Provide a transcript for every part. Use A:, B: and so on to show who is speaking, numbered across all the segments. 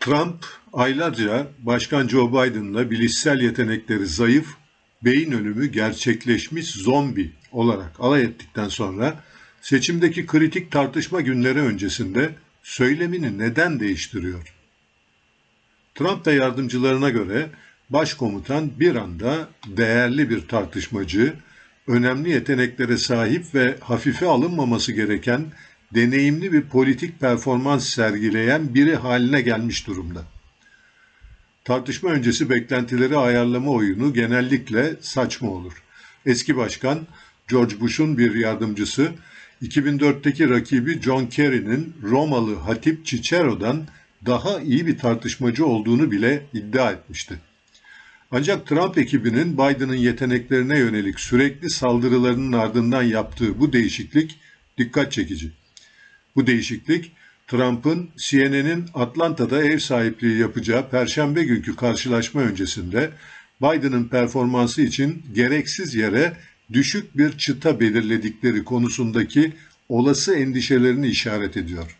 A: Trump aylarca Başkan Joe Biden'la bilişsel yetenekleri zayıf, beyin ölümü gerçekleşmiş zombi olarak alay ettikten sonra seçimdeki kritik tartışma günleri öncesinde söylemini neden değiştiriyor? Trump ve yardımcılarına göre başkomutan bir anda değerli bir tartışmacı, önemli yeteneklere sahip ve hafife alınmaması gereken deneyimli bir politik performans sergileyen biri haline gelmiş durumda. Tartışma öncesi beklentileri ayarlama oyunu genellikle saçma olur. Eski başkan George Bush'un bir yardımcısı 2004'teki rakibi John Kerry'nin Romalı Hatip Cicero'dan daha iyi bir tartışmacı olduğunu bile iddia etmişti. Ancak Trump ekibinin Biden'ın yeteneklerine yönelik sürekli saldırılarının ardından yaptığı bu değişiklik dikkat çekici. Bu değişiklik Trump'ın CNN'in Atlanta'da ev sahipliği yapacağı perşembe günkü karşılaşma öncesinde Biden'ın performansı için gereksiz yere düşük bir çıta belirledikleri konusundaki olası endişelerini işaret ediyor.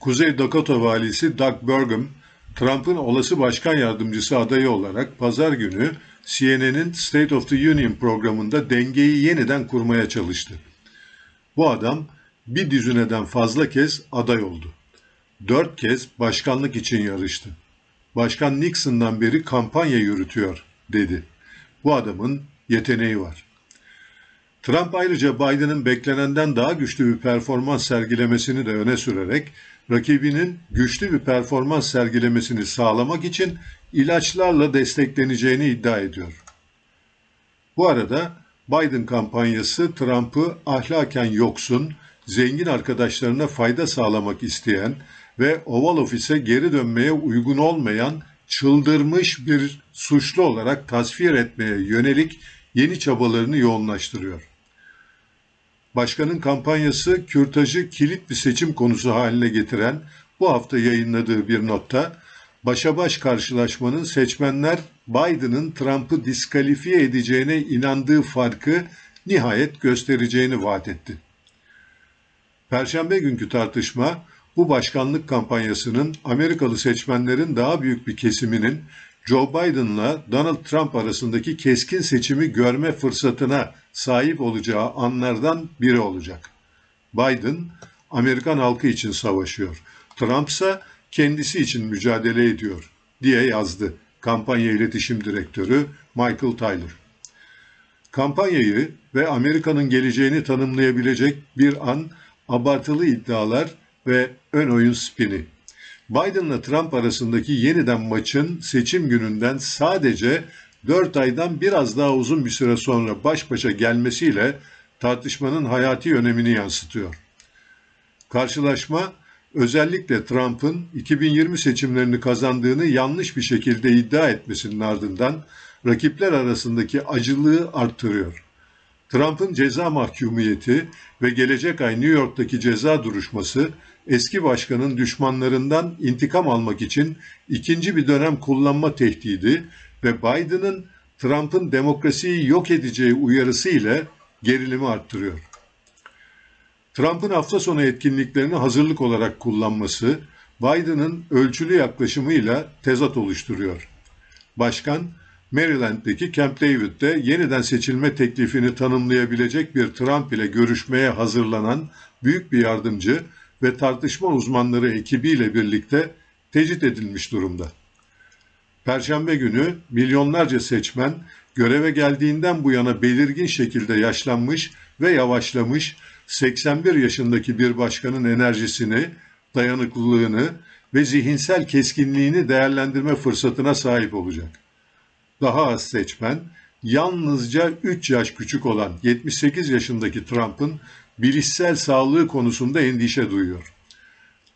A: Kuzey Dakota valisi Doug Burgum, Trump'ın olası başkan yardımcısı adayı olarak pazar günü CNN'in State of the Union programında dengeyi yeniden kurmaya çalıştı. Bu adam bir düzineden fazla kez aday oldu. Dört kez başkanlık için yarıştı. Başkan Nixon'dan beri kampanya yürütüyor, dedi. Bu adamın yeteneği var. Trump ayrıca Biden'ın beklenenden daha güçlü bir performans sergilemesini de öne sürerek rakibinin güçlü bir performans sergilemesini sağlamak için ilaçlarla destekleneceğini iddia ediyor. Bu arada Biden kampanyası Trump'ı ahlaken yoksun, zengin arkadaşlarına fayda sağlamak isteyen ve Oval Ofis'e geri dönmeye uygun olmayan çıldırmış bir suçlu olarak tasvir etmeye yönelik yeni çabalarını yoğunlaştırıyor. Başkanın kampanyası kürtajı kilit bir seçim konusu haline getiren bu hafta yayınladığı bir notta başa baş karşılaşmanın seçmenler Biden'ın Trump'ı diskalifiye edeceğine inandığı farkı nihayet göstereceğini vaat etti. Perşembe günkü tartışma bu başkanlık kampanyasının Amerikalı seçmenlerin daha büyük bir kesiminin Joe Biden'la Donald Trump arasındaki keskin seçimi görme fırsatına sahip olacağı anlardan biri olacak. Biden Amerikan halkı için savaşıyor. Trump ise kendisi için mücadele ediyor diye yazdı kampanya iletişim direktörü Michael Tyler. Kampanyayı ve Amerika'nın geleceğini tanımlayabilecek bir an abartılı iddialar ve ön oyun spini. Biden'la Trump arasındaki yeniden maçın seçim gününden sadece 4 aydan biraz daha uzun bir süre sonra baş başa gelmesiyle tartışmanın hayati önemini yansıtıyor. Karşılaşma özellikle Trump'ın 2020 seçimlerini kazandığını yanlış bir şekilde iddia etmesinin ardından rakipler arasındaki acılığı arttırıyor. Trump'ın ceza mahkumiyeti ve gelecek ay New York'taki ceza duruşması eski başkanın düşmanlarından intikam almak için ikinci bir dönem kullanma tehdidi ve Biden'ın Trump'ın demokrasiyi yok edeceği uyarısı ile gerilimi arttırıyor. Trump'ın hafta sonu etkinliklerini hazırlık olarak kullanması Biden'ın ölçülü yaklaşımıyla tezat oluşturuyor. Başkan, Maryland'deki Camp David'de yeniden seçilme teklifini tanımlayabilecek bir Trump ile görüşmeye hazırlanan büyük bir yardımcı ve tartışma uzmanları ekibiyle birlikte tecrit edilmiş durumda. Perşembe günü milyonlarca seçmen göreve geldiğinden bu yana belirgin şekilde yaşlanmış ve yavaşlamış 81 yaşındaki bir başkanın enerjisini, dayanıklılığını ve zihinsel keskinliğini değerlendirme fırsatına sahip olacak. Daha az seçmen, yalnızca 3 yaş küçük olan 78 yaşındaki Trump'ın bilişsel sağlığı konusunda endişe duyuyor.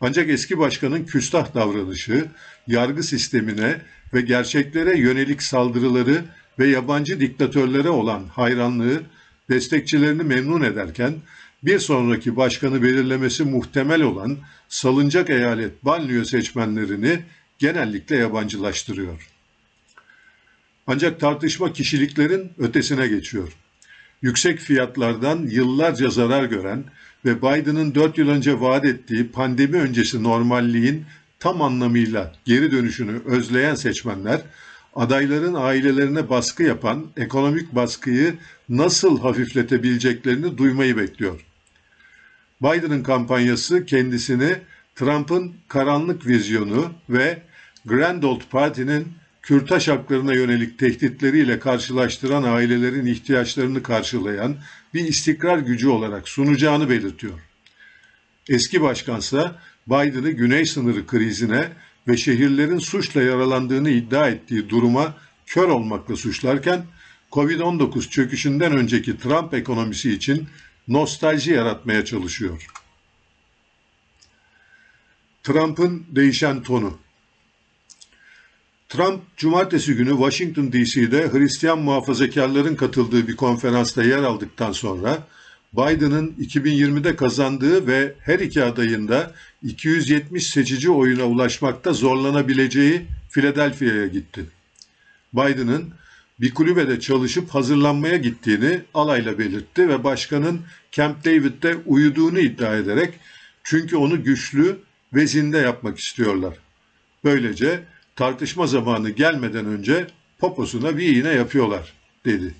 A: Ancak eski başkanın küstah davranışı, yargı sistemine ve gerçeklere yönelik saldırıları ve yabancı diktatörlere olan hayranlığı destekçilerini memnun ederken bir sonraki başkanı belirlemesi muhtemel olan salıncak eyalet banliyö seçmenlerini genellikle yabancılaştırıyor. Ancak tartışma kişiliklerin ötesine geçiyor. Yüksek fiyatlardan yıllarca zarar gören ve Biden'ın 4 yıl önce vaat ettiği pandemi öncesi normalliğin tam anlamıyla geri dönüşünü özleyen seçmenler, adayların ailelerine baskı yapan ekonomik baskıyı nasıl hafifletebileceklerini duymayı bekliyor. Biden'ın kampanyası kendisini Trump'ın karanlık vizyonu ve Grand Old Party'nin kürtaj haklarına yönelik tehditleriyle karşılaştıran ailelerin ihtiyaçlarını karşılayan bir istikrar gücü olarak sunacağını belirtiyor. Eski başkansa Biden'ı güney sınırı krizine ve şehirlerin suçla yaralandığını iddia ettiği duruma kör olmakla suçlarken Covid-19 çöküşünden önceki Trump ekonomisi için nostalji yaratmaya çalışıyor. Trump'ın değişen tonu Trump, cumartesi günü Washington DC'de Hristiyan muhafazakarların katıldığı bir konferansta yer aldıktan sonra, Biden'ın 2020'de kazandığı ve her iki adayında 270 seçici oyuna ulaşmakta zorlanabileceği Philadelphia'ya gitti. Biden'ın bir kulübede çalışıp hazırlanmaya gittiğini alayla belirtti ve başkanın Camp David'de uyuduğunu iddia ederek çünkü onu güçlü ve zinde yapmak istiyorlar. Böylece tartışma zamanı gelmeden önce poposuna bir iğne yapıyorlar dedi.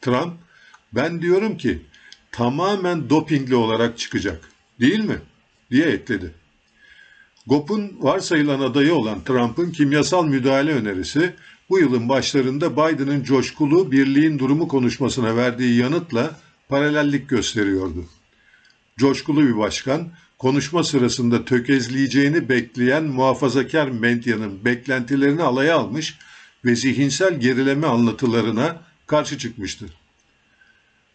A: Trump ben diyorum ki tamamen dopingli olarak çıkacak değil mi? diye ekledi. GOP'un varsayılan adayı olan Trump'ın kimyasal müdahale önerisi bu yılın başlarında Biden'ın coşkulu birliğin durumu konuşmasına verdiği yanıtla paralellik gösteriyordu. Coşkulu bir başkan, konuşma sırasında tökezleyeceğini bekleyen muhafazakar medyanın beklentilerini alaya almış ve zihinsel gerileme anlatılarına karşı çıkmıştı.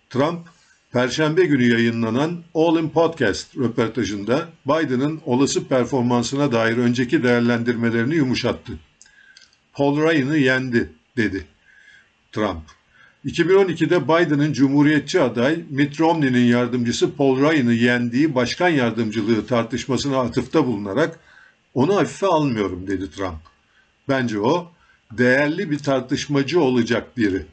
A: Trump, Perşembe günü yayınlanan All in Podcast röportajında Biden'ın olası performansına dair önceki değerlendirmelerini yumuşattı. Paul Ryan'ı yendi, dedi Trump. 2012'de Biden'ın Cumhuriyetçi aday Mitt Romney'nin yardımcısı Paul Ryan'ı yendiği başkan yardımcılığı tartışmasına atıfta bulunarak onu hafife almıyorum dedi Trump. Bence o değerli bir tartışmacı olacak biri.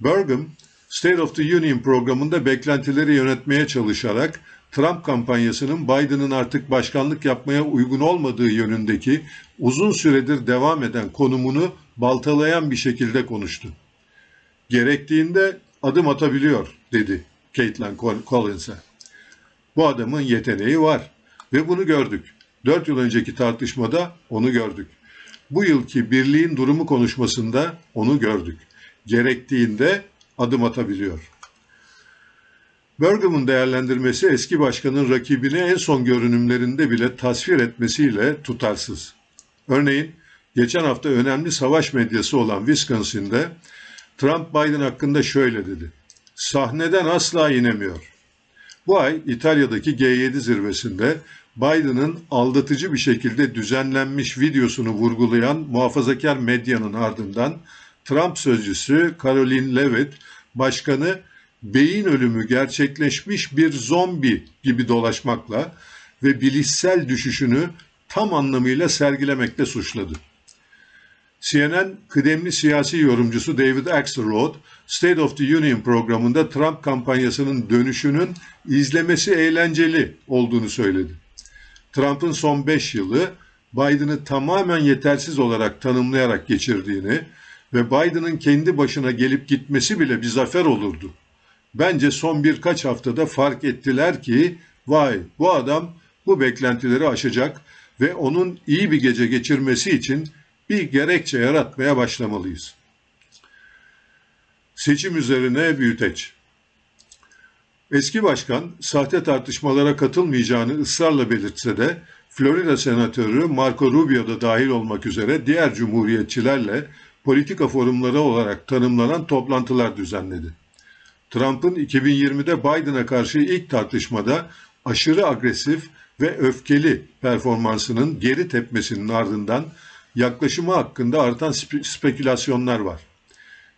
A: Burgum, State of the Union programında beklentileri yönetmeye çalışarak Trump kampanyasının Biden'ın artık başkanlık yapmaya uygun olmadığı yönündeki uzun süredir devam eden konumunu baltalayan bir şekilde konuştu. Gerektiğinde adım atabiliyor dedi Caitlin Collins'e. Bu adamın yeteneği var ve bunu gördük. Dört yıl önceki tartışmada onu gördük. Bu yılki birliğin durumu konuşmasında onu gördük. Gerektiğinde adım atabiliyor. Burgum'un değerlendirmesi eski başkanın rakibini en son görünümlerinde bile tasvir etmesiyle tutarsız. Örneğin geçen hafta önemli savaş medyası olan Wisconsin'de Trump Biden hakkında şöyle dedi. Sahneden asla inemiyor. Bu ay İtalya'daki G7 zirvesinde Biden'ın aldatıcı bir şekilde düzenlenmiş videosunu vurgulayan muhafazakar medyanın ardından Trump sözcüsü Caroline Levitt başkanı beyin ölümü gerçekleşmiş bir zombi gibi dolaşmakla ve bilişsel düşüşünü tam anlamıyla sergilemekle suçladı. CNN kıdemli siyasi yorumcusu David Axelrod, State of the Union programında Trump kampanyasının dönüşünün izlemesi eğlenceli olduğunu söyledi. Trump'ın son 5 yılı Biden'ı tamamen yetersiz olarak tanımlayarak geçirdiğini ve Biden'ın kendi başına gelip gitmesi bile bir zafer olurdu. Bence son birkaç haftada fark ettiler ki vay bu adam bu beklentileri aşacak ve onun iyi bir gece geçirmesi için bir gerekçe yaratmaya başlamalıyız. Seçim üzerine büyüteç. Eski başkan sahte tartışmalara katılmayacağını ısrarla belirtse de Florida Senatörü Marco Rubio da dahil olmak üzere diğer cumhuriyetçilerle politika forumları olarak tanımlanan toplantılar düzenledi. Trump'ın 2020'de Biden'a karşı ilk tartışmada aşırı agresif ve öfkeli performansının geri tepmesinin ardından yaklaşımı hakkında artan spekülasyonlar var.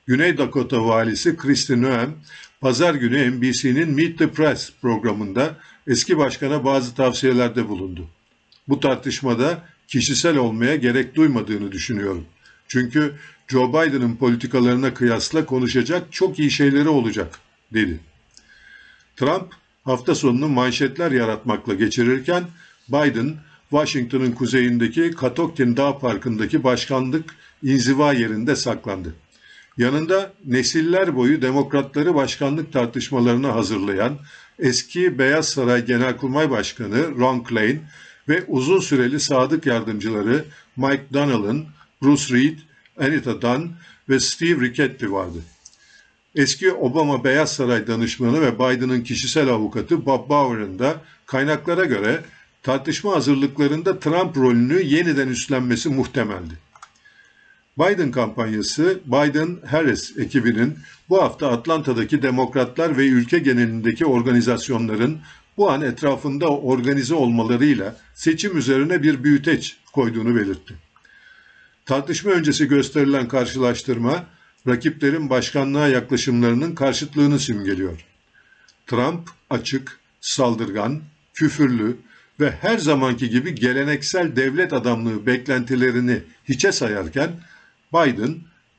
A: Güney Dakota valisi Kristi Noem, pazar günü NBC'nin Meet the Press programında eski başkana bazı tavsiyelerde bulundu. Bu tartışmada kişisel olmaya gerek duymadığını düşünüyorum. Çünkü Joe Biden'ın politikalarına kıyasla konuşacak çok iyi şeyleri olacak, dedi. Trump hafta sonunu manşetler yaratmakla geçirirken Biden Washington'ın kuzeyindeki Catoctin Dağ Parkı'ndaki başkanlık inziva yerinde saklandı. Yanında nesiller boyu demokratları başkanlık tartışmalarına hazırlayan eski Beyaz Saray Genelkurmay Başkanı Ron Klain ve uzun süreli sadık yardımcıları Mike Donnellan, Bruce Reed, Anita Dunn ve Steve Ricketty vardı. Eski Obama Beyaz Saray danışmanı ve Biden'ın kişisel avukatı Bob Bower'ın da kaynaklara göre tartışma hazırlıklarında Trump rolünü yeniden üstlenmesi muhtemeldi. Biden kampanyası Biden-Harris ekibinin bu hafta Atlanta'daki demokratlar ve ülke genelindeki organizasyonların bu an etrafında organize olmalarıyla seçim üzerine bir büyüteç koyduğunu belirtti. Tartışma öncesi gösterilen karşılaştırma rakiplerin başkanlığa yaklaşımlarının karşıtlığını simgeliyor. Trump açık, saldırgan, küfürlü ve her zamanki gibi geleneksel devlet adamlığı beklentilerini hiçe sayarken Biden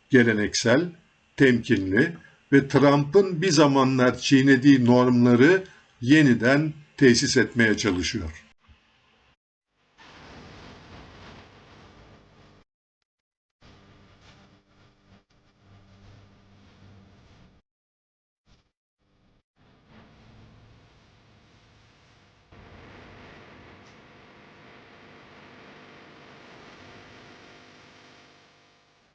A: geleneksel, temkinli ve Trump'ın bir zamanlar çiğnediği normları yeniden tesis etmeye çalışıyor.